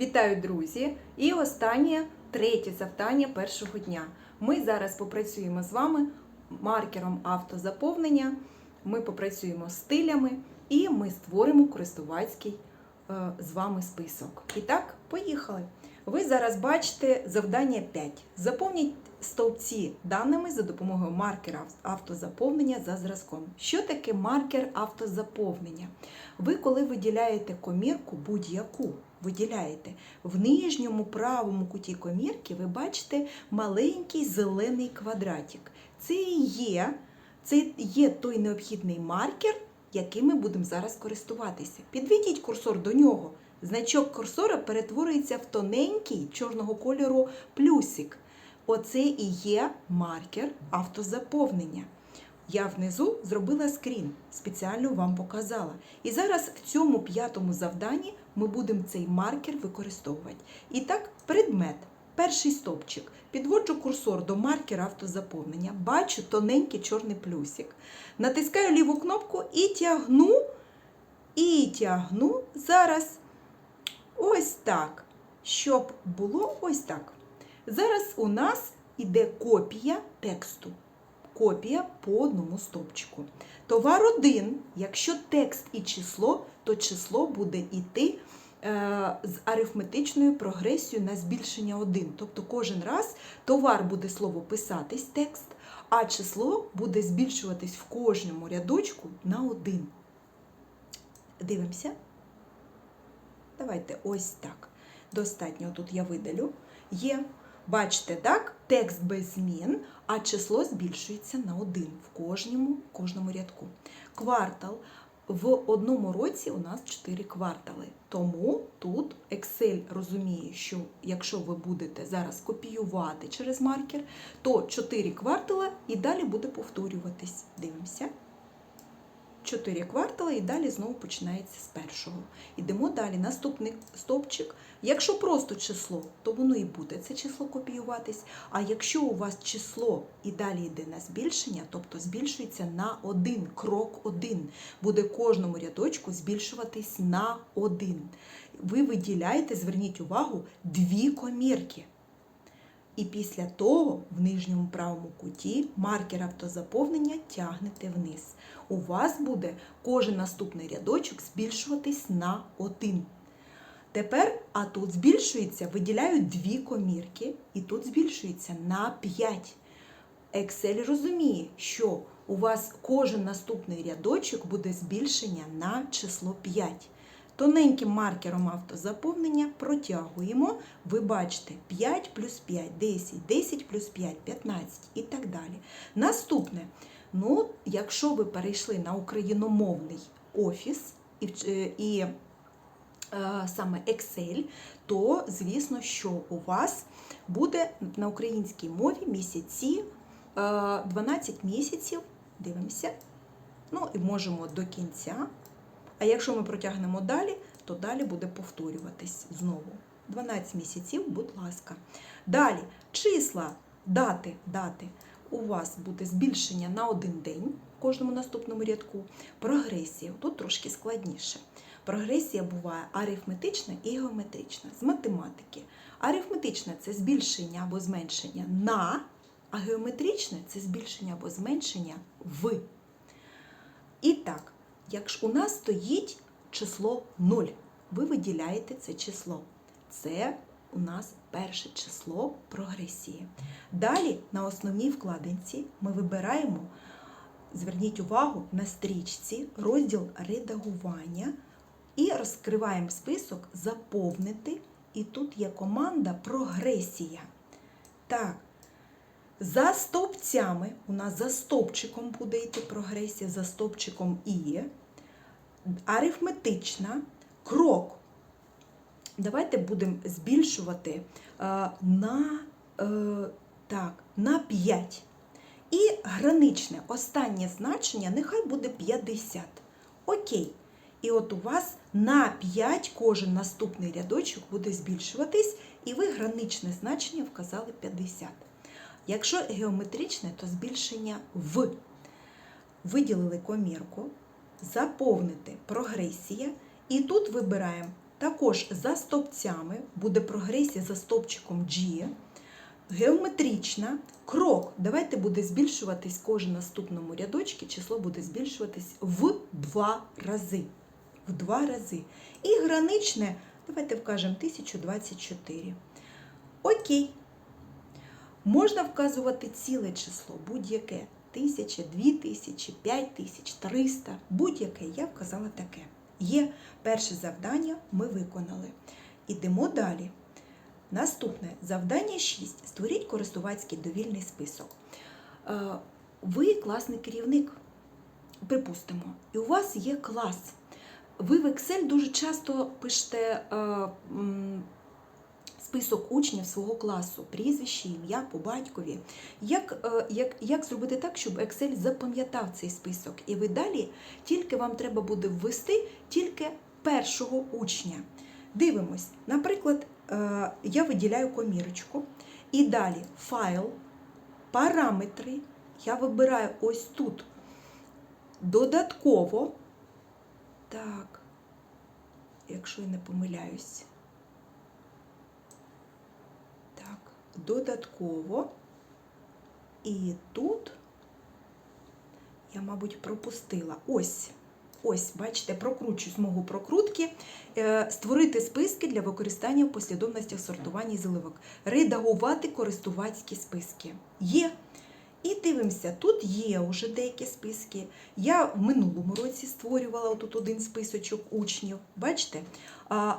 Вітаю, друзі! І останнє третє завдання першого дня. Ми зараз попрацюємо з вами маркером автозаповнення, ми попрацюємо з стилями і ми створимо користувацький з вами список. І так, поїхали. Ви зараз бачите завдання 5. Заповніть стовпці даними за допомогою маркера автозаповнення за зразком. Що таке маркер автозаповнення? Ви, коли виділяєте комірку будь-яку, виділяєте в нижньому правому куті комірки, ви бачите маленький зелений квадратик. Це є, це є той необхідний маркер, яким ми будемо зараз користуватися. Підведіть курсор до нього. Значок курсора перетворюється в тоненький чорного кольору плюсик. Оце і є маркер автозаповнення. Я внизу зробила скрін, спеціально вам показала. І зараз в цьому п'ятому завданні ми будемо цей маркер використовувати. І так, предмет. Перший стовпчик. Підводжу курсор до маркера автозаповнення, бачу тоненький чорний плюсик. Натискаю ліву кнопку і тягну, і тягну зараз ось так. Щоб було ось так. Зараз у нас іде копія тексту копія по одному стовпчику. Товар 1, якщо текст і число, то число буде йти з арифметичною прогресією на збільшення 1. Тобто кожен раз товар буде слово писатись текст, а число буде збільшуватись в кожному рядочку на 1. Дивимося. Давайте ось так. Достатньо тут я видалю. Є Бачите, так? Текст без змін, а число збільшується на один в кожному, кожному рядку. Квартал. В одному році у нас 4 квартали. Тому тут Excel розуміє, що якщо ви будете зараз копіювати через маркер, то 4 квартала і далі буде повторюватись. Дивимося. 4 квартали і далі знову починається з першого. Йдемо далі. Наступний стовпчик. Якщо просто число, то воно і буде це число копіюватись. А якщо у вас число і далі йде на збільшення, тобто збільшується на один, крок один, буде кожному рядочку збільшуватись на один. Ви виділяєте, зверніть увагу, дві комірки. І після того в нижньому правому куті маркер автозаповнення тягнете вниз. У вас буде кожен наступний рядочок збільшуватись на один. Тепер, а тут збільшується, виділяю дві комірки, і тут збільшується на 5. Excel розуміє, що у вас кожен наступний рядочок буде збільшення на число 5. Тоненьким маркером автозаповнення протягуємо. Ви бачите 5 плюс 5, 10, 10 плюс 5, 15 і так далі. Наступне, ну, якщо ви перейшли на україномовний офіс і, і е, саме Excel, то звісно, що у вас буде на українській мові місяці, е, 12 місяців. Дивимося. Ну і можемо до кінця. А якщо ми протягнемо далі, то далі буде повторюватись знову. 12 місяців, будь ласка. Далі, числа, дати, дати. У вас буде збільшення на один день в кожному наступному рядку. Прогресія. Тут трошки складніше. Прогресія буває арифметична і геометрична з математики. Арифметична це збільшення або зменшення на, а геометричне це збільшення або зменшення в. І так. Якщо у нас стоїть число 0, ви виділяєте це число. Це у нас перше число прогресії. Далі на основній вкладинці ми вибираємо, зверніть увагу, на стрічці розділ редагування і розкриваємо список Заповнити. І тут є команда Прогресія. Так, за стовпцями, у нас за стовпчиком буде йти прогресія, за стовпчиком І. Арифметична крок. Давайте будемо збільшувати е, на, е, так, на 5. І граничне останнє значення нехай буде 50. Окей. І от у вас на 5 кожен наступний рядочок буде збільшуватись, і ви граничне значення вказали 50. Якщо геометричне, то збільшення в. Виділили комірку, заповнити прогресія, і тут вибираємо Також за стовпцями буде прогресія за стовпчиком G. Геометрична крок. Давайте буде збільшуватись кожен наступному рядочці, число буде збільшуватись в два рази. В два рази. І граничне, давайте вкажемо 1024. Окей. Можна вказувати ціле число, будь-яке. Тисяча, дві тисячі, п'ять тисяч, триста, будь-яке. Я вказала таке. Є перше завдання, ми виконали. Ідемо далі. Наступне завдання 6. Створіть користувацький довільний список. Е, Ви класний керівник, припустимо, і у вас є клас. Ви в Excel дуже часто пишете е, список учнів свого класу, прізвище, ім'я по батькові. Як, е, як, як зробити так, щоб Excel запам'ятав цей список? І ви далі тільки вам треба буде ввести тільки першого учня. Дивимось, наприклад, е, я виділяю комірочку, і далі файл, параметри. Я вибираю ось тут додатково. Так, якщо я не помиляюсь. Так, додатково. І тут я, мабуть, пропустила. Ось. Ось, бачите, прокручу смугу прокрутки, Е, створити списки для використання в послідовностях сортування і заливок, редагувати користувацькі списки. Є. І дивимося, тут є вже деякі списки. Я в минулому році створювала тут один списочок учнів, бачите?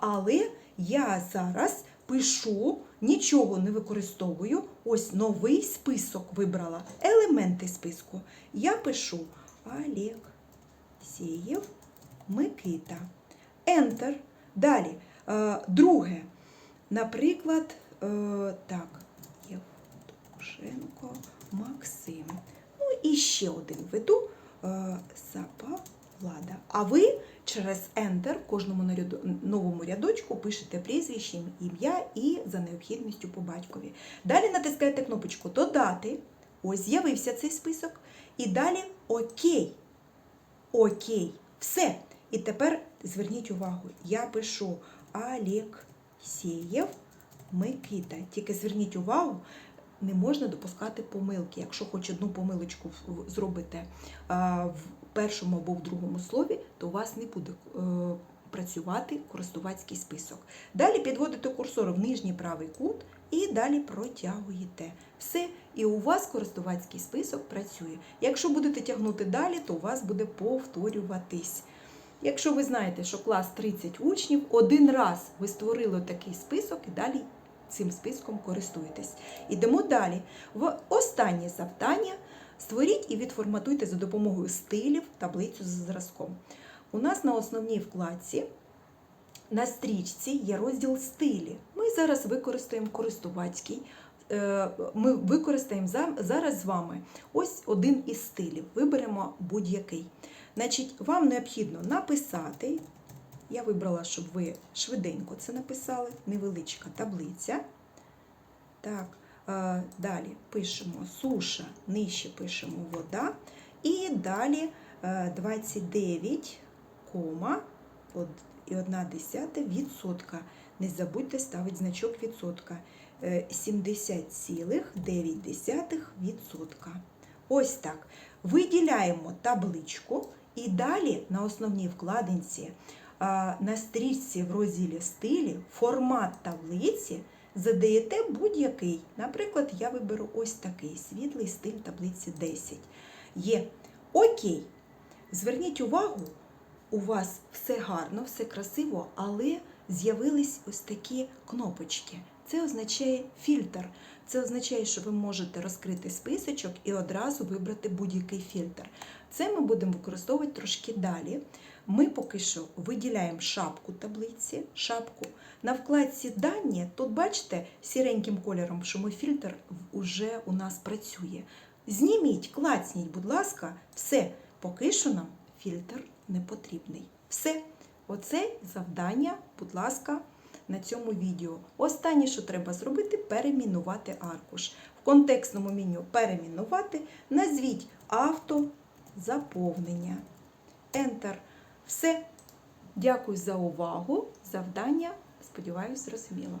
Але я зараз пишу, нічого не використовую. Ось новий список вибрала. Елементи списку. Я пишу Олег. Сієв, Микита. Enter. Далі. Е, друге. Наприклад, е, так, Євтушенко, Максим. Ну і ще один веду е, Сапа Влада. А ви через Enter в кожному новому рядочку пишете прізвище, ім'я і за необхідністю по батькові. Далі натискаєте кнопочку Додати. Ось з'явився цей список. І далі ОК. Окей, все. І тепер зверніть увагу, я пишу Алєксєєв Микита. Тільки зверніть увагу, не можна допускати помилки. Якщо хоч одну помилочку зробите першому або в другому слові, то у вас не буде е, працювати користувацький список. Далі підводите курсор в нижній правий кут і далі протягуєте. Все, і у вас користувацький список працює. Якщо будете тягнути далі, то у вас буде повторюватись. Якщо ви знаєте, що клас 30 учнів, один раз ви створили такий список і далі цим списком користуєтесь. Ідемо далі. В останнє завдання створіть і відформатуйте за допомогою стилів таблицю з зразком. У нас на основній вкладці на стрічці є розділ стилі. Ми зараз використаємо користувацький. Е, Ми використаємо зараз з вами ось один із стилів. Виберемо будь-який. Значить, вам необхідно написати. Я вибрала, щоб ви швиденько це написали. Невеличка таблиця. Так, далі пишемо суша, нижче пишемо вода. І далі е, 29, кома, од- і 1 десята відсотка. Не забудьте ставити значок відсотка. Е, 70,9 відсотка. Ось так. Виділяємо табличку і далі на основній вкладинці на стрічці в розділі стилі формат таблиці задаєте будь-який. Наприклад, я виберу ось такий світлий стиль таблиці 10. Є. Окей. Зверніть увагу, у вас все гарно, все красиво, але з'явились ось такі кнопочки. Це означає фільтр. Це означає, що ви можете розкрити списочок і одразу вибрати будь-який фільтр. Це ми будемо використовувати трошки далі. Ми поки що виділяємо шапку таблиці, шапку. На вкладці дані, тут бачите сіреньким кольором, що ми фільтр вже у нас працює. Зніміть, клацніть, будь ласка, все, поки що нам фільтр не потрібний. Все, оце завдання, будь ласка, на цьому відео. Останнє, що треба зробити, перемінувати аркуш. В контекстному меню перемінувати, назвіть автозаповнення. Enter. Все. Дякую за увагу. Завдання, сподіваюся, зрозуміло.